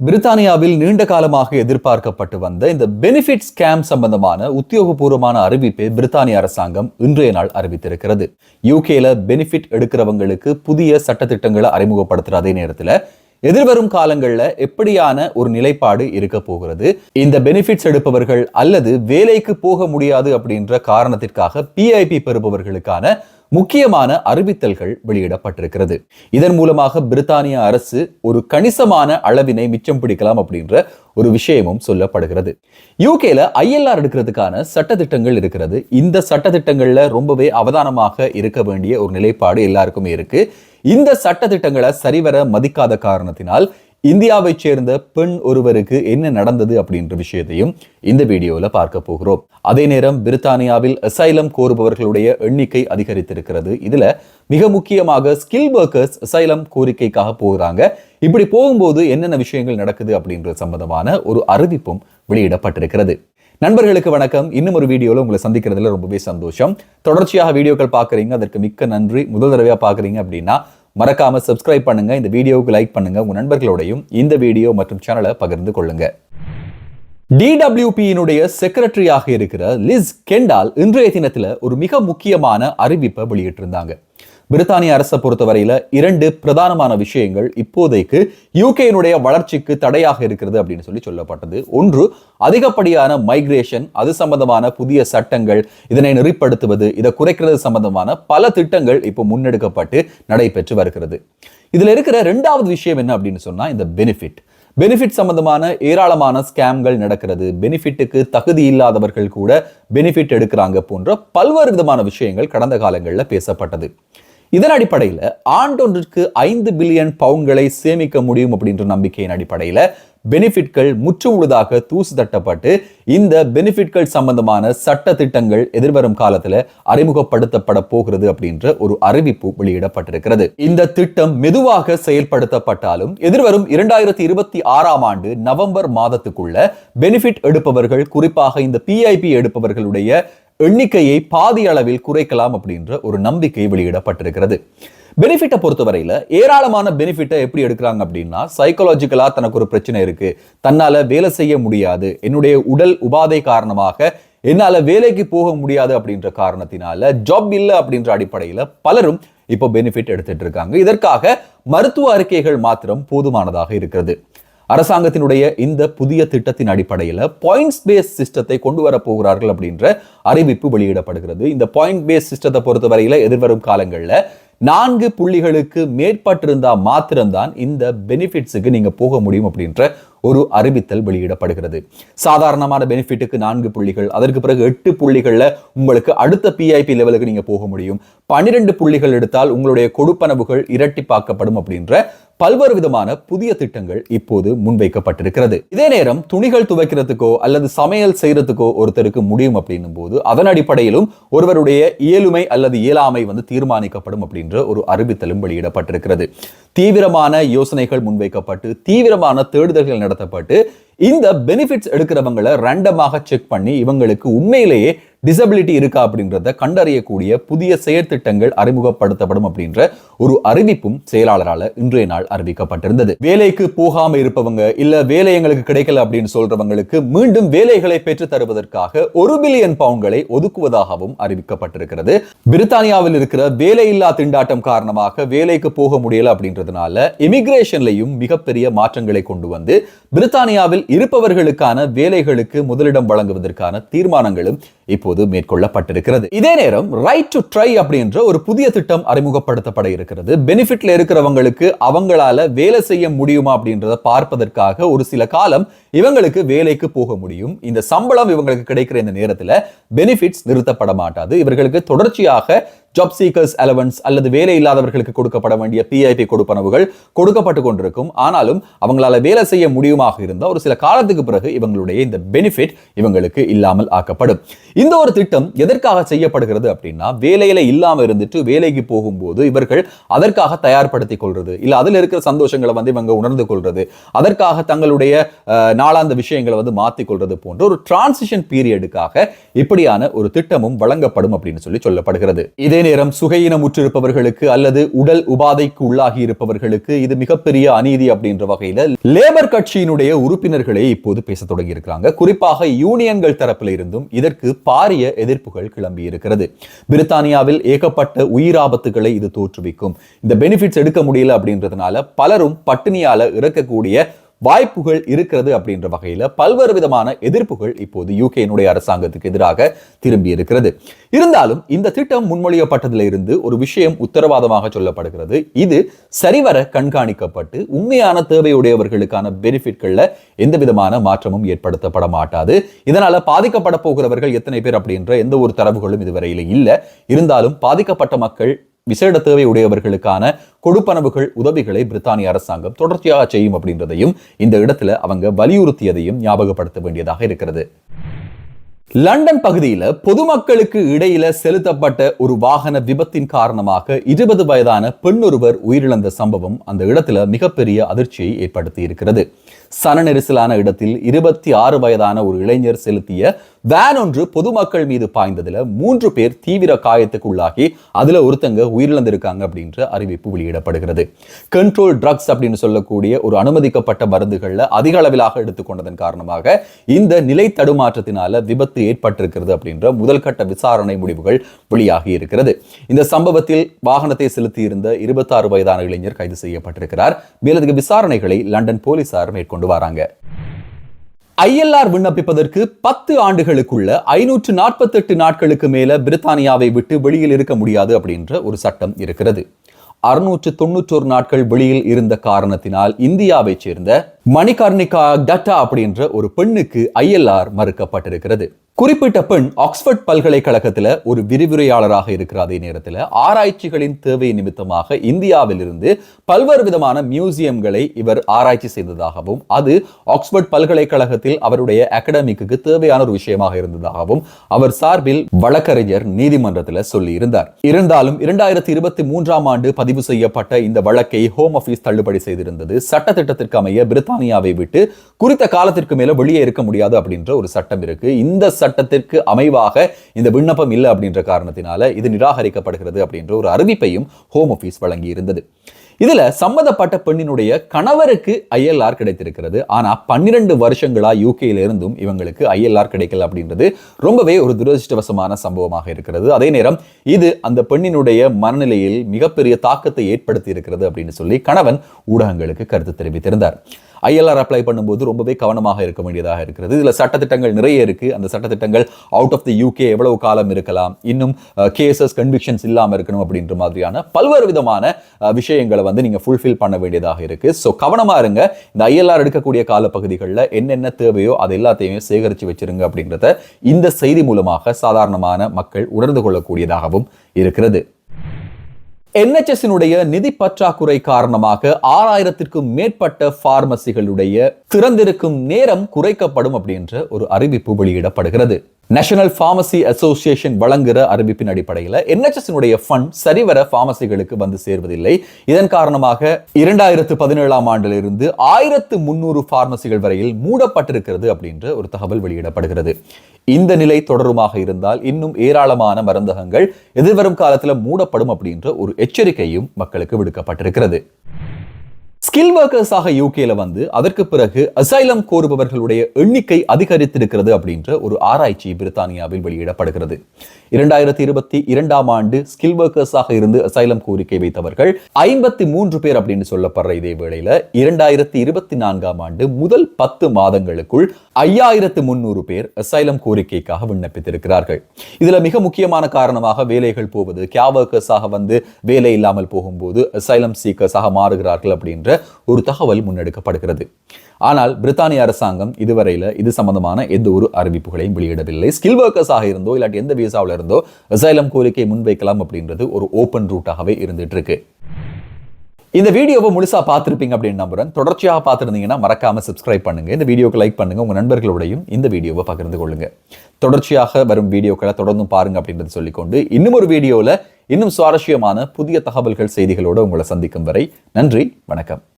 பிரித்தானியாவில் நீண்ட காலமாக எதிர்பார்க்கப்பட்டு வந்த இந்த பெனிஃபிட் ஸ்கேம் சம்பந்தமான உத்தியோகபூர்வமான அறிவிப்பை பிரித்தானிய அரசாங்கம் இன்றைய நாள் அறிவித்திருக்கிறது. யூகேல பெனிஃபிட் எடுக்கிறவங்களுக்கு புதிய சட்டத்திட்டங்களை அறிமுகப்படுத்துகிற அதே நேரத்தில் எதிர்வரும் காலங்கள்ல எப்படியான ஒரு நிலைப்பாடு இருக்க போகிறது? இந்த பெனிஃபிட்ஸ் எடுப்பவர்கள் அல்லது வேலைக்கு போக முடியாது அப்படின்ற காரணத்திற்காக பிஐபி பெறுபவர்களுக்கான முக்கியமான அறிவித்தல்கள் வெளியிடப்பட்டிருக்கிறது. இதன் மூலமாக பிரித்தானிய அரசு ஒரு கணிசமான அளவினை மிச்சம் பிடிக்கலாம் அப்படின்ற ஒரு விஷயமும் சொல்லப்படுகிறது. யூகேல ஐஎல்ஆர் எடுக்கிறதுக்கான சட்டத்திட்டங்கள் இருக்கிறது. இந்த சட்டத்திட்டங்கள்ல ரொம்பவே அவதானமாக இருக்க வேண்டிய ஒரு நிலைப்பாடு எல்லாருக்குமே இருக்கு. இந்த சட்டத்திட்டங்களை சரிவர மதிக்காத காரணத்தினால் இந்தியாவை சேர்ந்த பெண் ஒருவருக்கு என்ன நடந்தது அப்படின்ற விஷயத்தையும் இந்த வீடியோவில் பார்க்க போகிறோம். அதே நேரம் பிரித்தானியாவில் அசைலம் கோருபவர்களுடைய எண்ணிக்கை அதிகரித்திருக்கிறது. இதுல மிக முக்கியமாக ஸ்கில் ஒர்க்கர்ஸ் அசைலம் கோரிக்கைக்காக போகிறாங்க இப்படி போகும்போது என்னென்ன விஷயங்கள் நடக்குது அப்படின்ற சம்பந்தமான ஒரு அறிவிப்பும் வெளியிடப்பட்டிருக்கிறது. நண்பர்களுக்கு வணக்கம். இன்னும் ஒரு வீடியோவில் உங்களை சந்திக்கிறதுல ரொம்பவே சந்தோஷம். தொடர்ச்சியாக வீடியோக்கள் பார்க்குறீங்க அதற்கு மிக்க நன்றி. முதல் தடவையாக பார்க்குறீங்க அப்படின்னா மறக்காமல் சப்ஸ்கிரைப் பண்ணுங்க இந்த வீடியோவுக்கு லைக் பண்ணுங்க உங்க நண்பர்களோடையும் இந்த வீடியோ மற்றும் சேனலை பகிர்ந்து கொள்ளுங்க. டிடபிள்யூபியினுடைய செக்ரட்டரியாக இருக்கிற லிஸ் கெண்டால் இன்றைய தினத்தில் ஒரு மிக முக்கியமான அறிவிப்பை வெளியிட்டிருந்தாங்க. பிரித்தானிய அரசை பொறுத்தவரையில இரண்டு பிரதானமான விஷயங்கள் இப்போதைக்கு யூகேனுடைய வளர்ச்சிக்கு தடையாக இருக்கிறது அப்படின்னு சொல்லி சொல்லப்பட்டது. ஒன்று அதிகப்படியான மைக்ரேஷன் அது சம்பந்தமான புதிய சட்டங்கள் இதனை நெறிப்படுத்துவது இதை குறைக்கிறது சம்பந்தமான பல திட்டங்கள் இப்போ முன்னெடுக்கப்பட்டு நடைபெற்று வருகிறது. இதுல இருக்கிற ரெண்டாவது விஷயம் என்ன அப்படின்னு சொன்னா இந்த பெனிஃபிட் பெனிஃபிட் சம்பந்தமான ஏராளமான ஸ்கேம்கள் நடக்கிறது. பெனிஃபிட்டுக்கு தகுதி இல்லாதவர்கள் கூட பெனிஃபிட் எடுக்கிறாங்க போன்ற பல்வேறு விதமான விஷயங்கள் கடந்த காலங்களில் பேசப்பட்டது. இதன் அடிப்படையில் ஆண்டொன்றிற்கு ஐந்து பில்லியன் பவுண்ட்களை சேமிக்க முடியும் அப்படின்ற நம்பிக்கையின் அடிப்படையில் பெனிஃபிட்கள் முற்றுமுழுதாக தூசு தட்டப்பட்டு இந்த பெனிஃபிட்கள் சம்பந்தமான சட்ட திட்டங்கள் எதிர்வரும் காலத்துல அறிமுகப்படுத்தப்பட போகிறது அப்படின்ற ஒரு அறிவிப்பு வெளியிடப்பட்டிருக்கிறது. இந்த திட்டம் மெதுவாக செயல்படுத்தப்பட்டாலும் எதிர்வரும் இரண்டாயிரத்தி இருபத்தி ஆறாம் ஆண்டு நவம்பர் மாதத்துக்குள்ள பெனிஃபிட் எடுப்பவர்கள் குறிப்பாக இந்த பிஐபி எடுப்பவர்களுடைய எண்ணிக்கையை பாதி அளவில் குறைக்கலாம் அப்படின்ற ஒரு நம்பிக்கை வெளியிடப்பட்டிருக்கிறது. பெனிஃபிட்டை பொறுத்தவரையில் ஏராளமான பெனிஃபிட்டை எப்படி எடுக்கிறாங்க அப்படின்னா சைக்கலாஜிக்கலாக தனக்கு ஒரு பிரச்சனை இருக்கு. தன்னால் வேலை செய்ய முடியாது. என்னுடைய உடல் உபாதை காரணமாக என்னால் வேலைக்கு போக முடியாது அப்படின்ற காரணத்தினால ஜாப் இல்லை அப்படின்ற அடிப்படையில் பலரும் இப்போ பெனிஃபிட் எடுத்துட்டு இருக்காங்க. இதற்காக மருத்துவ அறிக்கைகள் மாத்திரம் போதுமானதாக இருக்கிறது. அரசாங்கத்தினுடைய இந்த புதிய திட்டத்தின் அடிப்படையில் பாயிண்ட்ஸ் பேஸ் சிஸ்டத்தை கொண்டு வர போகிறார்கள் அப்படின்ற அறிவிப்பு வெளியிடப்படுகிறது. இந்த பாயிண்ட் பேஸ் சிஸ்டத்தை பொறுத்தவரையில் எதிர்வரும் காலங்களில் நான்கு புள்ளிகளுக்கு மேற்பட்டிருந்தா மாத்திரம்தான் இந்த பெனிஃபிட்ஸுக்கு நீங்க போக முடியும் அப்படின்ற ஒரு அறிவித்தல் வெளியிடப்படுகிறது. சாதாரணமான பெனிஃபிட்டுக்கு நான்கு புள்ளிகள் அதற்கு பிறகு எட்டு புள்ளிகள்ல உங்களுக்கு அடுத்த பிஐபி லெவலுக்கு நீங்க போக முடியும். பன்னிரெண்டு புள்ளிகள் எடுத்தால் உங்களுடைய கொடுப்பனவுகள் இரட்டிப்பாக்கப்படும் அப்படின்ற பல்வேறு விதமான புதிய திட்டங்கள் இப்போது முன்வைக்கப்பட்டிருக்கிறது. இதே நேரம் துணிகள் துவைக்கிறதுக்கோ அல்லது சமையல் செய்யறதுக்கோ ஒருத்தருக்கு முடியும் அப்படின்னும் போது அதன் அடிப்படையிலும் ஒருவருடைய இயலுமை அல்லது இயலாமை வந்து தீர்மானிக்கப்படும் அப்படின்ற ஒரு அறிவித்தலும் வெளியிடப்பட்டிருக்கிறது. தீவிரமான யோசனைகள் முன்வைக்கப்பட்டு தீவிரமான தேடுதல்கள் நடத்தப்பட்டு இந்த பெனிஃபிட்ஸ் எடுக்கிறவங்களை ரேண்டமாக செக் பண்ணி இவங்களுக்கு உண்மையிலேயே டிசபிலிட்டி இருக்கா அப்படின்றத கண்டறியக்கூடிய புதிய செயற்திட்டங்கள் அறிமுகப்படுத்தப்படும் அப்படின்ற ஒரு அறிவிப்பும் செயலாளரால இன்றைய நாள் அறிவிக்கப்பட்டிருந்தது. வேலைக்கு போகாம இருப்பவங்க இல்ல வேலை எங்களுக்கு கிடைக்கல அப்படின்னு சொல்றவங்களுக்கு மீண்டும் வேலைகளை பெற்று தருவதற்காக ஒரு பில்லியன் பவுண்ட்களை ஒதுக்குவதாகவும் அறிவிக்கப்பட்டிருக்கிறது. பிரித்தானியாவில் இருக்கிற வேலையில்லா திண்டாட்டம் காரணமாக வேலைக்கு போக முடியல அப்படின்றதுனால இமிகிரேஷன்லையும் மிகப்பெரிய மாற்றங்களை கொண்டு வந்து பிரித்தானியாவில் இருப்பவர்களுக்கான வேலைகளுக்கு முதலிடம் வழங்குவதற்கான தீர்மானங்களும் இப்போது மேற்கொள்ளப்பட்டிருக்கிறது. இதே நேரம் ரைட் டு ட்ரை அப்படின்ற ஒரு புதிய திட்டம் அறிமுகப்படுத்தப்பட இருக்கிறது. பெனிஃபிட்ல இருக்கிறவங்களுக்கு அவங்களால வேலை செய்ய முடியுமா அப்படின்றத பார்ப்பதற்காக ஒரு சில காலம் இவங்களுக்கு வேலைக்கு போக முடியும். இந்த சம்பளம் இவங்களுக்கு கிடைக்கிற இந்த நேரத்தில் பெனிஃபிட்ஸ் நிறுத்தப்பட மாட்டாது. இவர்களுக்கு தொடர்ச்சியாக ஜாப் சீக்கர்ஸ் அலவன்ஸ் அல்லது வேலை இல்லாதவர்களுக்கு கொடுக்கப்பட வேண்டிய பிஐபி கொடுப்பனவுகள் கொடுக்கப்பட்டு கொண்டிருக்கும். ஆனாலும் அவங்களால வேலை செய்ய முடியுமாக இருந்தால் ஒரு சில காலத்துக்கு பிறகு இவங்களுடைய இந்த பெனிஃபிட் இவங்களுக்கு இல்லாமல் ஆக்கப்படும். இந்த ஒரு திட்டம் எதற்காக செய்யப்படுகிறது அப்படின்னா வேலையில இல்லாமல் இருந்துட்டு வேலைக்கு போகும்போது இவர்கள் அதற்காக தயார்படுத்திக் கொள்வது இல்ல அதுல இருக்கிற சந்தோஷங்களை வந்து இவங்க உணர்ந்து கொள்றது அதற்காக தங்களுடைய நாளாந்த விஷயங்களை வந்து மாத்திக் கொள்வது போன்ற ஒரு டிரான்சிஷன் பீரியடுக்காக இப்படியான ஒரு திட்டமும் வழங்கப்படும் அப்படின்னு சொல்லி சொல்லப்படுகிறது. இதே அதே நேரம் சுகையினமுற்றிருப்பவர்களுக்கு அல்லது உடல் உபாதைக்கு உள்ளாகி இருப்பவர்களுக்கு இது மிகப்பெரிய அநீதி அப்படின்ற வகையில லேபர் கட்சியினுடைய உறுப்பினர்களே இப்போது பேச தொடங்கி இருக்கிறாங்க குறிப்பாக யூனியன்கள் தரப்பில் இருந்தும் இதற்கு பாரிய எதிர்ப்புகள் கிளம்பி இருக்கிறது பிரித்தானியாவில் ஏகப்பட்ட உயிராபத்துகளை இது தோற்றுவிக்கும். இந்த பெனிஃபிட்ஸ் எடுக்க முடியல அப்படின்றதுனால பலரும் பட்டினியால இறக்கக்கூடிய வாய்ப்புகள் இருக்கிறது அப்படின்ற வகையில் பல்வேறு விதமான எதிர்ப்புகள் இப்போது யூகேனுடைய அரசாங்கத்துக்கு எதிராக திரும்பி இருக்கிறது. இருந்தாலும் இந்த திட்டம் முன்மொழியப்பட்டதிலிருந்து ஒரு விஷயம் உத்தரவாதமாக சொல்லப்படுகிறது. இது சரிவர கண்காணிக்கப்பட்டு உண்மையான தேவையுடையவர்களுக்கான பெனிஃபிட்கள்ல எந்த விதமான மாற்றமும் ஏற்படுத்தப்பட மாட்டாது. இதனால பாதிக்கப்பட போகிறவர்கள் எத்தனை பேர் அப்படின்ற எந்த ஒரு தரவுகளும் இதுவரையில இல்லை. இருந்தாலும் பாதிக்கப்பட்ட மக்கள் விசேட தேவை உடையவர்களுக்கான கொடுப்பனவுகள் உதவிகளை பிரித்தானிய அரசாங்கம் தொடர்ச்சியாக செய்யும் அப்படின்றதையும் இந்த இடத்துல அவங்க வலியுறுத்தியதையும் ஞாபகப்படுத்த வேண்டியதாக இருக்கிறது. லண்டன் பகுதியில பொதுமக்களுக்கு இடையில செலுத்தப்பட்ட ஒரு வாகன விபத்தின் காரணமாக இருபது வயதான பெண்ணொருவர் உயிரிழந்த சம்பவம் அந்த இடத்துல மிகப்பெரிய அதிர்ச்சியை ஏற்படுத்தி இருக்கிறது. சன நெரிசலான இடத்தில் இருபத்தி ஆறு வயதான ஒரு இளைஞர் செலுத்திய வேன் ஒன்று பொதுமக்கள் மீது பாய்ந்ததுல மூன்று பேர் தீவிர காயத்துக்கு உள்ளாகி அதுல ஒருத்தங்க உயிரிழந்திருக்காங்க அப்படின்ற அறிவிப்பு வெளியிடப்படுகிறது. கண்ட்ரோல் ட்ரக்ஸ் அப்படின்னு சொல்லக்கூடிய ஒரு அனுமதிக்கப்பட்ட மருந்துகளில் அதிக அளவிலாக எடுத்துக்கொண்டதன் காரணமாக இந்த நிலை தடுமாற்றத்தினால விபத்து ஏற்பட்டிருக்கிறது அப்படின்ற முதல் கட்ட விசாரணை முடிவுகள் வெளியாகி இருக்கிறது. இந்த சம்பவத்தில் வாகனத்தை செலுத்தியிருந்த இருபத்தாறு வயதான இளைஞர் கைது செய்யப்பட்டிருக்கிறார். மேலதிக விசாரணைகளை லண்டன் போலீசார் மேற்கொண்டு வராங்க. ஐஎல்ஆர் விண்ணப்பிப்பதற்கு பத்து ஆண்டுகளுக்குள்ள ஐநூற்று நாற்பத்தெட்டு நாட்களுக்கு மேல பிரித்தானியாவை விட்டு வெளியில் இருக்க முடியாது அப்படின்ற ஒரு சட்டம் இருக்கிறது. அறுநூற்று தொண்ணூற்றோரு நாட்கள் வெளியில் இருந்த காரணத்தினால் இந்தியாவைச் சேர்ந்த மணிகர்ணிகா டட்டா அப்படின்ற ஒரு பெண்ணுக்கு ஐஎல்ஆர் மறுக்கப்பட்டிருக்கிறது. குறிப்பிட்ட பெண் ஆக்ஸ்போர்ட் பல்கலைக்கழகத்தில் ஒரு விரிவுரையாளராக இருக்கிற அதே நேரத்தில். ஆராய்ச்சிகளின் தேவை நிமித்தமாக இந்தியாவிலிருந்து பல்வேறு விதமான மியூசியம்களை இவர் ஆராய்ச்சி செய்ததாகவும் அது ஆக்ஸ்போர்ட் பல்கலைக்கழகத்தில் அவருடைய அகடமிக்கு தேவையான ஒரு விஷயமாக இருந்ததாகவும் அவர் சார்பில் வழக்கறிஞர் நீதிமன்றத்தில் சொல்லியிருந்தார். இருந்தாலும் இரண்டாயிரத்தி இருபத்தி மூன்றாம் ஆண்டு பதிவு செய்யப்பட்ட இந்த வழக்கை ஹோம் ஆஃபீஸ் தள்ளுபடி செய்திருந்தது. சட்டத்திட்டத்திற்கு அமைய பிரித்தானியாவை விட்டு குறித்த காலத்திற்கு மேல வெளியே இருக்க முடியாது அப்படின்ற ஒரு சட்டம் இருக்கு. இந்த சட்டத்திற்கு அமைவாக இந்த விண்ணப்பம் இல்லை அப்படின்ற காரணத்தினால இது நிராகரிக்கப்படுகிறது அப்படின்ற ஒரு அறிவிப்பையும் ஹோம் ஆஃபீஸ் வழங்கி இருந்தது இதுல சம்மந்தப்பட்ட பெண்ணினுடைய கணவருக்கு ஐஎல்ஆர் கிடைத்திருக்கிறது. ஆனா பன்னிரண்டு வருஷங்களா யூகேல இருந்தும் இவங்களுக்கு ஐஎல்ஆர் கிடைக்கல அப்படின்றது ரொம்பவே ஒரு துரதிருஷ்டவசமான சம்பவமாக இருக்கிறது. அதே நேரம் இது அந்த பெண்ணினுடைய மனநிலையில் மிகப்பெரிய தாக்கத்தை ஏற்படுத்தி இருக்கிறது அப்படின்னு சொல்லி கணவன் ஊடகங்களுக்கு கருத்து தெரிவித்திருந்தார். ஐஎல்ஆர் அப்ளை பண்ணும்போது ரொம்பவே கவனமாக இருக்க வேண்டியதாக இருக்கிறது. இதில் சட்டத்திட்டங்கள் நிறைய இருக்குது அந்த சட்டத்திட்டங்கள் அவுட் ஆஃப் தி யூகே எவ்வளவு காலம் இருக்கலாம் இன்னும் கேசஸ் கன்விக்ஷன்ஸ் இல்லாமல் இருக்கணும் அப்படின்ற மாதிரியான பல்வேறு விதமான விஷயங்களை வந்து நீங்கள் ஃபுல்ஃபில் பண்ண வேண்டியதாக இருக்குது ஸோ கவனமாக இருங்க. இந்த ஐஎல்ஆர் எடுக்கக்கூடிய காலப்பகுதிகளில் என்னென்ன தேவையோ அது எல்லாத்தையுமே சேகரித்து வச்சிருங்க அப்படின்றத இந்த செய்தி மூலமாக சாதாரணமான மக்கள் உணர்ந்து கொள்ளக்கூடியதாகவும் இருக்கிறது. என்ஹெச்எஸ்னுடைய நிதி பற்றாக்குறை காரணமாக ஆறாயிரத்திற்கும் மேற்பட்ட பார்மசிகளுடைய திறந்திருக்கும் நேரம் குறைக்கப்படும் அப்படின்ற ஒரு அறிவிப்பு வெளியிடப்படுகிறது. நேஷனல் பார்மசி அசோசியேஷன் வழங்குகிற அறிவிப்பின் அடிப்படையில் என்ஹெச்எஸ்னுடைய ஃபண்ட் சரிவர பார்மசிகளுக்கு வந்து சேர்வதில்லை. இதன் காரணமாக இரண்டாயிரத்து பதினேழாம் ஆண்டிலிருந்து ஆயிரத்து முன்னூறு பார்மசிகள் வரையில் மூடப்பட்டிருக்கிறது அப்படின்ற ஒரு தகவல் வெளியிடப்படுகிறது. இந்த நிலை தொடருமாக இருந்தால் இன்னும் ஏராளமான மருந்தகங்கள் எதிர்வரும் காலத்தில் மூடப்படும் அப்படின்ற ஒரு எச்சரிக்கையும் மக்களுக்கு விடுக்கப்பட்டிருக்கிறது. ஸ்கில் ஒர்க்கர்ஸாக யூகேல வந்து அதற்கு பிறகு அசைலம் கோருபவர்களுடைய எண்ணிக்கை அதிகரித்திருக்கிறது அப்படின்ற ஒரு ஆராய்ச்சி பிரித்தானியாவில் வெளியிடப்படுகிறது. இரண்டாயிரத்தி இருபத்தி இரண்டாம் ஆண்டு ஸ்கில் ஒர்க்கர்ஸாக இருந்து அசைலம் கோரிக்கை வைத்தவர்கள் ஐம்பத்தி மூன்று பேர் அப்படின்னு சொல்லப்படுற இதே வேளையில இரண்டாயிரத்தி இருபத்தி நான்காம் ஆண்டு முதல் பத்து மாதங்களுக்குள் ஐயாயிரத்து முன்னூறு பேர் அசைலம் கோரிக்கைக்காக விண்ணப்பித்திருக்கிறார்கள். இதுல மிக முக்கியமான காரணமாக வேலைகள் போவது கியா ஒர்க்கர்ஸாக வந்து வேலை இல்லாமல் போகும்போது அசைலம் சீக்கர்ஸாக மாறுகிறார்கள் அப்படின்ற ஒரு தகவல் முன்னெடுக்கப்படுகிறது. ஆனால் பிரித்தானிய அரசாங்கம் இதுவரையில் இது சம்பந்தமான எந்த ஒரு அறிவிப்புகளையும் வெளியிடவில்லை. ஸ்கில் ஒர்க்கர்ஸாக இருந்தோ இல்லாட்டி எந்த விசாவில் இருந்தோ அசைலம் கோரிக்கை முன்வைக்கலாம் அப்படின்றது ஒரு ஓப்பன் ரூட்டாகவே இருந்துட்டு இருக்கு இந்த வீடியோவை முழுசாக பார்த்துருப்பீங்க அப்படின்னு நம்புறேன். தொடர்ச்சியாக பார்த்துருந்தீங்கன்னா மறக்காமல் சப்ஸ்கிரைப் பண்ணுங்கள் இந்த வீடியோக்கு லைக் பண்ணுங்கள் உங்கள் நண்பர்களோடையும் இந்த வீடியோவை பகிர்ந்து கொள்ளுங்கள் தொடர்ச்சியாக வரும் வீடியோக்களை தொடர்ந்து பாருங்கள் அப்படின்றது சொல்லிக்கொண்டு இன்னும் ஒரு வீடியோவில் இன்னும் சுவாரஸ்யமான புதிய தகவல்கள் செய்திகளோடு உங்களை சந்திக்கும் வரை நன்றி வணக்கம்.